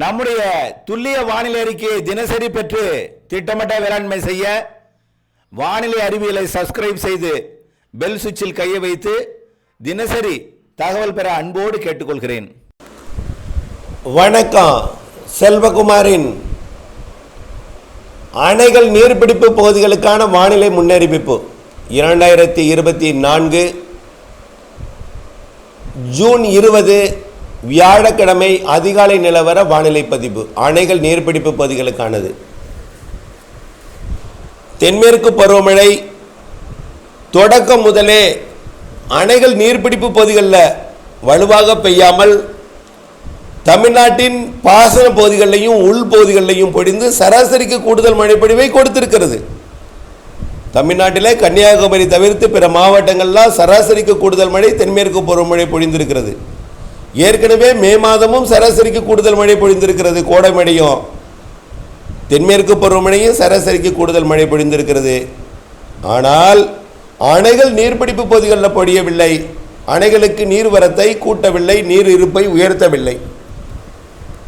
நம்முடைய துல்லிய வானிலை அறிக்கையை தினசரி பெற்று திட்டமிட்ட வேளாண்மை செய்ய வானிலை அறிவியலை சப்ஸ்கிரைப் செய்து பெல் சுவிட்சில் கையை வைத்து தினசரி தகவல் பெற அன்போடு கேட்டுக்கொள்கிறேன். வணக்கம். செல்வகுமாரின் அணைகள் நீர்பிடிப்பு பகுதிகளுக்கான வானிலை முன்னறிவிப்பு. இரண்டாயிரத்தி இருபத்தி நான்கு ஜூன் இருபது வியாழக்கிழமை அதிகாலை நிலவர வானிலை பதிவு. அணைகள் நீர்பிடிப்பு பகுதிகளுக்கானது. தென்மேற்கு பருவமழை தொடக்கம் முதலே அணைகள் நீர்பிடிப்பு பகுதிகளில் வலுவாக பெய்யாமல் தமிழ்நாட்டின் பாசன பகுதிகளிலையும் உள் பொடிந்து சராசரிக்கு கூடுதல் மழைப்பொழிவை கொடுத்திருக்கிறது. தமிழ்நாட்டிலே கன்னியாகுமரி தவிர்த்து பிற மாவட்டங்கள்லாம் சராசரிக்கு கூடுதல் மழை தென்மேற்கு பருவமழை பொழிந்திருக்கிறது. ஏற்கனவே மே மாதமும் சராசரிக்கு கூடுதல் மழை பொழிந்திருக்கிறது கோடை மழையும். தென்மேற்கு பருவமழையும் சராசரிக்கு கூடுதல் மழை பொழிந்திருக்கிறது. ஆனால் அணைகள் நீர்பிடிப்பு பகுதிகளில் பொழியவில்லை. அணைகளுக்கு நீர்வரத்தை கூட்டவில்லை நீர் இருப்பை உயர்த்தவில்லை.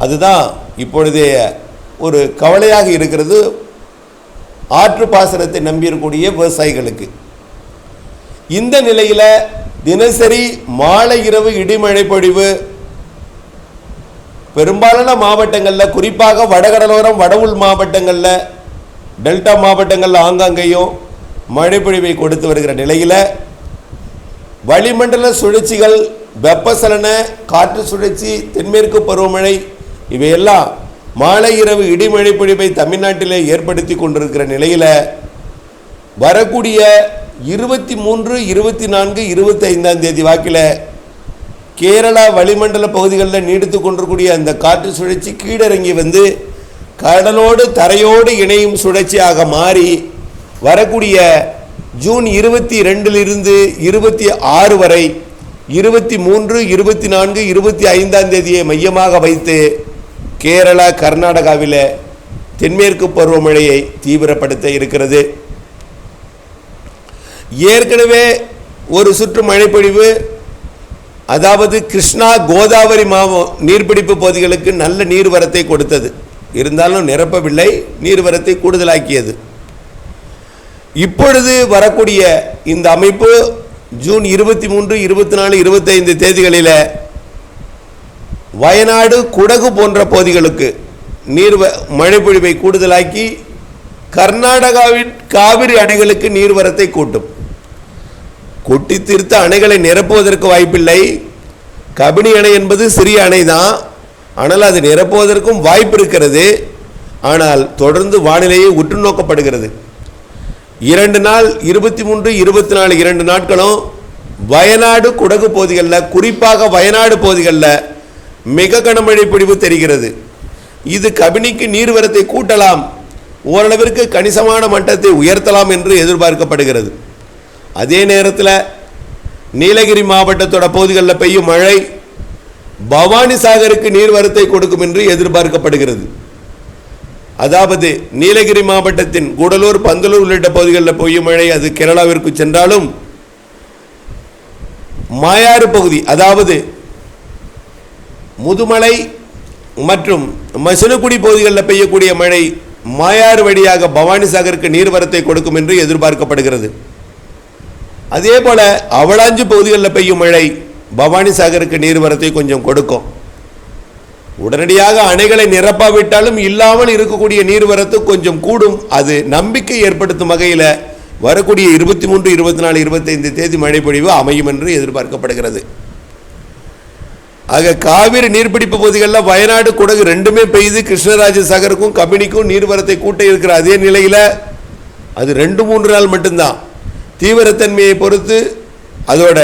அதுதான் இப்பொழுதே ஒரு கவலையாக இருக்கிறது. ஆற்று பாசனத்தை நம்பியிருக்கக்கூடிய விவசாயிகளுக்கு. இந்த நிலையில் தினசரி மாலை இரவு இடிமழை பொழிவு. பெரும்பாலான மாவட்டங்களில் குறிப்பாக வடகடலோரம் வட உள் மாவட்டங்களில் டெல்டா மாவட்டங்களில் ஆங்காங்கேயும் மழைப்பொழிவை கொடுத்து வருகிற நிலையில் வளிமண்டல சுழற்சிகள் வெப்பசலன காற்று சுழற்சி தென்மேற்கு பருவமழை இவையெல்லாம் மாலை இரவு இடிமழை பொழிவை தமிழ்நாட்டிலே ஏற்படுத்தி கொண்டிருக்கிற நிலையில் வரக்கூடிய இருபத்தி மூன்று இருபத்தி நான்கு இருபத்தி ஐந்தாம் தேதி வாக்கில் கேரளா வளிமண்டல பகுதிகளில் நீடித்து கொண்டிருக்கூடிய அந்த காற்று சுழற்சி கீழிறங்கி வந்து கடலோடு தரையோடு இணையும் சுழற்சியாக மாறி வரக்கூடிய ஜூன் இருபத்தி ரெண்டிலிருந்து இருபத்தி ஆறு வரை இருபத்தி மூன்று இருபத்தி நான்கு இருபத்தி ஐந்தாம் தேதியை மையமாக வைத்து கேரளா கர்நாடகாவில் தென்மேற்கு பருவமழையை தீவிரப்படுத்த இருக்கிறது. ஏற்கனவே ஒரு சுற்று மழைப்பொழிவு அதாவது கிருஷ்ணா கோதாவரி மாவ நீர்பிடிப்பு பகுதிகளுக்கு நல்ல நீர்வரத்தை கொடுத்தது. இருந்தாலும் நிரப்பவில்லை நீர்வரத்தை கூடுதலாக்கியது. இப்பொழுது வரக்கூடிய இந்த அமைப்பு ஜூன் இருபத்தி மூன்று இருபத்தி நாலு இருபத்தைந்து தேதிகளில் வயநாடு குடகு போன்ற பகுதிகளுக்கு நீர் மழைப்பொழிவை கூடுதலாக்கி கர்நாடகாவின் காவிரி அணைகளுக்கு நீர்வரத்தை கூட்டும். கொட்டி தீர்த்த அணைகளை நிரப்புவதற்கு வாய்ப்பில்லை. கபினி அணை என்பது சிறிய அணை தான் ஆனால் அது நிரப்புவதற்கும் வாய்ப்பு இருக்கிறது. ஆனால் தொடர்ந்து வானிலையை உற்று நோக்கப்படுகிறது. இரண்டு நாள் இருபத்தி மூன்று இருபத்தி நாலு இரண்டு நாட்களும் வயநாடு குடகு பகுதிகளில் குறிப்பாக வயநாடு பகுதிகளில் மிக கனமழை பொழிவு தெரிகிறது. இது கபினிக்கு நீர்வரத்தை கூட்டலாம். ஓரளவிற்கு கணிசமான மட்டத்தை உயர்த்தலாம் என்று எதிர்பார்க்கப்படுகிறது. அதே நேரத்தில் நீலகிரி மாவட்டத்தோட பகுதிகளில் பெய்யும் மழை பவானி சாகருக்கு நீர்வரத்தை கொடுக்கும் என்று எதிர்பார்க்கப்படுகிறது. அதாவது நீலகிரி மாவட்டத்தின் கூடலூர் பந்தலூர் உள்ளிட்ட பகுதிகளில் பெய்யும் மழை அது கேரளாவிற்கு சென்றாலும் மாயாறு பகுதி அதாவது முதுமலை மற்றும் மசனக்குடி பகுதிகளில் பெய்யக்கூடிய மழை மாயாறு வழியாக பவானி சாகருக்கு நீர்வரத்தை கொடுக்கும் என்று எதிர்பார்க்கப்படுகிறது. அதே போல் அவளாஞ்சு பகுதிகளில் பெய்யும் மழை பவானி சாகருக்கு நீர்வரத்தை கொஞ்சம் கொடுக்கும். உடனடியாக அணைகளை நிரப்பாவிட்டாலும் இல்லாமல் இருக்கக்கூடிய நீர்வரத்து கொஞ்சம் கூடும். அது நம்பிக்கை ஏற்படுத்தும் வகையில் வரக்கூடிய இருபத்தி மூன்று இருபத்தி நாலு இருபத்தைந்து தேதி மழைப்பொழிவு அமையும் என்று எதிர்பார்க்கப்படுகிறது. ஆக காவிரி நீர்பிடிப்பு பகுதிகளில் வயநாடு குடகு ரெண்டுமே பெய்து கிருஷ்ணராஜ சாகருக்கும் கபினிக்கும் நீர்வரத்தை கூட்ட இருக்கிற அதே நிலையில் அது ரெண்டு மூன்று நாள் மட்டும்தான். தீவிரத்தன்மையை பொறுத்து அதோட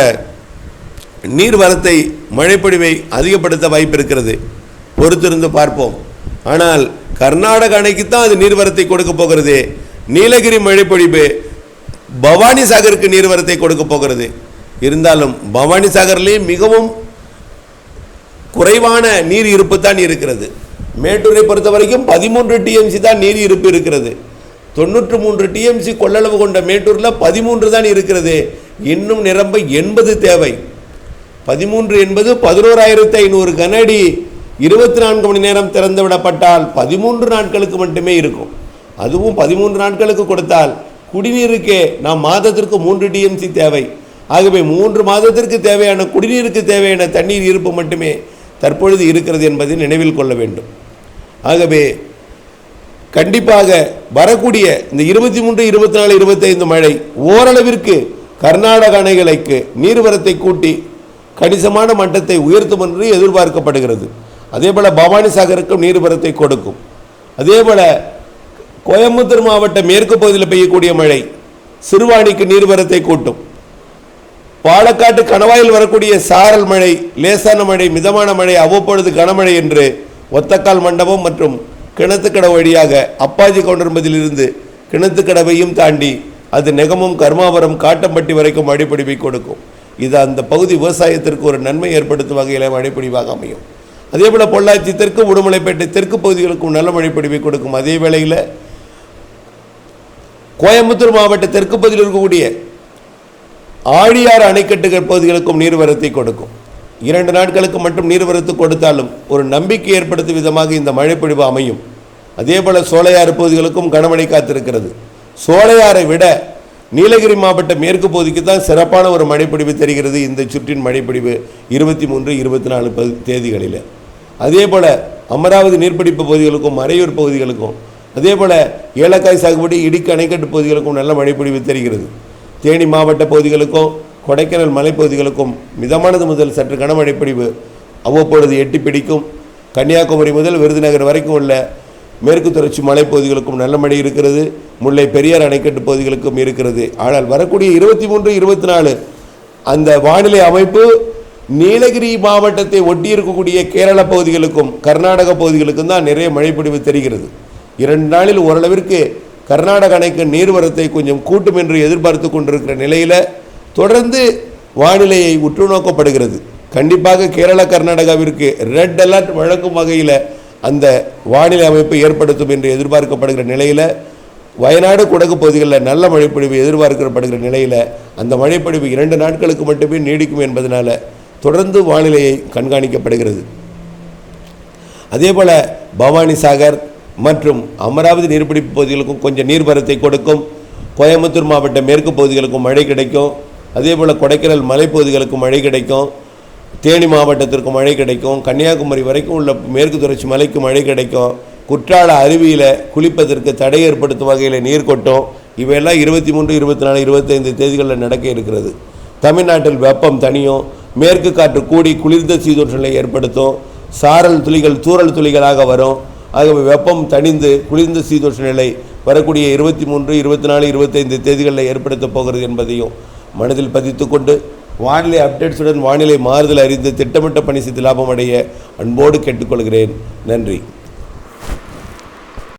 நீர்வரத்தை மழைப்பொழிவை அதிகப்படுத்த வாய்ப்பு இருக்கிறது பொறுத்திருந்து பார்ப்போம். ஆனால் கர்நாடக அணைக்கு தான் அது நீர்வரத்தை கொடுக்க போகிறது. நீலகிரி மழைப்பொழிவு பவானி சாகருக்கு நீர்வரத்தை கொடுக்க போகிறது. இருந்தாலும் பவானி சாகர்லேயும் மிகவும் குறைவான நீர் இருப்பு தான் இருக்கிறது. மேட்டூரை பொறுத்த வரைக்கும் பதிமூன்று டிஎம்சி தான் நீர் இருப்பு இருக்கிறது. தொண்ணூற்று மூன்று டிஎம்சி கொள்ளளவு கொண்ட மேட்டூரில் பதிமூன்று தான் இருக்கிறது. இன்னும் நிரம்ப எண்பது தேவை. பதிமூன்று என்பது பதினோராயிரத்து ஐநூறு கனஅடி. இருபத்தி நான்கு மணி நேரம் திறந்து விடப்பட்டால் பதிமூன்று நாட்களுக்கு மட்டுமே இருக்கும். அதுவும் பதிமூன்று நாட்களுக்கு கொடுத்தால் குடிநீருக்கே நாம் மாதத்திற்கு மூன்று டிஎம்சி தேவை. ஆகவே மூன்று மாதத்திற்கு தேவையான குடிநீருக்கு தேவையான தண்ணீர் இருப்பு மட்டுமே தற்பொழுது இருக்கிறது என்பதை நினைவில் கொள்ள வேண்டும். ஆகவே கண்டிப்பாக வரக்கூடிய இந்த இருபத்தி மூன்று இருபத்தி நாலு இருபத்தைந்து மழை ஓரளவிற்கு கர்நாடக அணைகளுக்கு நீர்வரத்தை கூட்டி கணிசமான மட்டத்தை உயர்த்தும் என்று எதிர்பார்க்கப்படுகிறது. அதேபோல பவானி சாகருக்கும் நீர்வரத்தை கொடுக்கும். அதேபோல கோயம்புத்தூர் மாவட்ட மேற்கு பகுதியில் பெய்யக்கூடிய மழை சிறுவாணிக்கு நீர்வரத்தை கூட்டும். பாலக்காட்டு கணவாயில் வரக்கூடிய சாரல் மழை லேசான மழை மிதமான மழை அவ்வப்பொழுது கனமழை என்று ஒத்தக்கால் மண்டபம் மற்றும் கிணத்துக்கடவு வழியாக அப்பாஜி கவுண்டர்மதியிலிருந்து கிணத்துக்கடவையும் தாண்டி அது நெகமும் கர்மாவரம் காட்டம்பட்டி வரைக்கும் அடிப்படிவை கொடுக்கும். இது அந்த பகுதி விவசாயத்திற்கு ஒரு நன்மை ஏற்படுத்தும் வகையில் மழைப்பொழிவாக அமையும். அதே போல் பொள்ளாச்சி தெற்கு உடுமலைப்பேட்டை தெற்கு பகுதிகளுக்கும் நல்ல மழைப்பொழிவை கொடுக்கும். அதே வேளையில் கோயம்புத்தூர் மாவட்ட தெற்கு பகுதியில் இருக்கக்கூடிய ஆழியார் அணைக்கட்டுகள் பகுதிகளுக்கும் நீர்வரத்தை கொடுக்கும். இரண்டு நாட்களுக்கு மட்டும் நீர்வரத்து கொடுத்தாலும் ஒரு நம்பிக்கை ஏற்படுத்தும் விதமாக இந்த மழைப்பொழிவு அமையும். அதேபோல சோலையாறு பகுதிகளுக்கும் கனமழை காத்திருக்கிறது. சோலையாரை விட நீலகிரி மாவட்ட மேற்கு பகுதிக்கு தான் சிறப்பான ஒரு மழைப்பொழிவு தெரிகிறது இந்த சுற்றின் மழைப்பொழிவு இருபத்தி மூன்று இருபத்தி நாலு தேதிகளில். அதேபோல அமராவதி நீர்ப்பிடிப்பு பகுதிகளுக்கும் மறையூர் பகுதிகளுக்கும் அதேபோல ஏலக்காய் சாகுபடி இடுக்கு அணைக்கட்டு பகுதிகளுக்கும் நல்ல மழைப்பொழிவு தெரிகிறது. தேனி மாவட்ட பகுதிகளுக்கும் கொடைக்கானல் மலைப்பகுதிகளுக்கும் மிதமானது முதல் சற்று கனமழை பொழிவு அவ்வப்பொழுது எட்டி பிடிக்கும். கன்னியாகுமரி முதல் விருதுநகர் வரைக்கும் உள்ள மேற்கு தொடர்ச்சி மலைப்பகுதிகளுக்கும் நல்ல மழை இருக்கிறது. முல்லை பெரியார் அணைக்கட்டு பகுதிகளுக்கும் இருக்கிறது. ஆனால் வரக்கூடிய இருபத்தி மூன்று இருபத்தி நாலு அந்த வானிலை அமைப்பு நீலகிரி மாவட்டத்தை ஒட்டி இருக்கக்கூடிய கேரள பகுதிகளுக்கும் கர்நாடக பகுதிகளுக்கும் தான் நிறைய மழைப்பொழிவு தெரிகிறது. இரண்டு நாளில் ஓரளவிற்கு கர்நாடக அணைக்கு நீர்வரத்தை கொஞ்சம் கூட்டும் என்று எதிர்பார்த்து கொண்டிருக்கிற நிலையில் தொடர்ந்து வானிலையை உற்று நோக்கப்படுகிறது கண்டிப்பாக கேரளா கர்நாடகாவிற்கு ரெட் அலர்ட் வழங்கும் வகையில் அந்த வானிலை அமைப்பை ஏற்படுத்தும் என்று எதிர்பார்க்கப்படுகிற நிலையில் வயநாடு குடகு பகுதிகளில் நல்ல மழைப்பொழிவு எதிர்பார்க்கப்படுகிற நிலையில் அந்த மழைப்பொழிவு இரண்டு நாட்களுக்கு மட்டுமே நீடிக்கும் என்பதனால் தொடர்ந்து வானிலையை கண்காணிக்கப்படுகிறது. அதேபோல் பவானி சாகர் மற்றும் அமராவதி நீர்பிடிப்பு பகுதிகளுக்கும் கொஞ்சம் நீர்வரத்தை கொடுக்கும். கோயம்புத்தூர் மாவட்ட மேற்கு பகுதிகளுக்கும் மழை கிடைக்கும். அதே போல் கொடைக்கானல் மலைப்பகுதிகளுக்கும் மழை கிடைக்கும். தேனி மாவட்டத்திற்கு மழை கிடைக்கும். கன்னியாகுமரி வரைக்கும் உள்ள மேற்கு தொடர்ச்சி மலைக்கு மழை கிடைக்கும். குற்றால அருவியில் குளிப்பதற்கு தடை ஏற்படுத்தும் வகையில் நீர் கொட்டும் இவையெல்லாம் இருபத்தி மூன்று இருபத்தி நாலு இருபத்தைந்து தேதிகளில் நடக்க இருக்கிறது. தமிழ்நாட்டில் வெப்பம் தனியும் மேற்கு காற்று கூடி குளிர்ந்த சீதோஷ நிலை ஏற்படுத்தும். சாரல் துளிகள் தூரல் துளிகளாக வரும். ஆகவே வெப்பம் தணிந்து குளிர்ந்த சீதோஷ நிலை வரக்கூடிய இருபத்தி மூன்று இருபத்தி நாலு இருபத்தைந்து தேதிகளில் ஏற்படுத்தப் போகிறது என்பதையும் மனதில் பதித்துக்கொண்டு வானிலை அப்டேட்ஸுடன் வானிலை மாறுதல் அறிந்து திட்டமிட்ட பணி செய்து லாபம் அடைய அன்போடு கேட்டுக்கொள்கிறேன். நன்றி.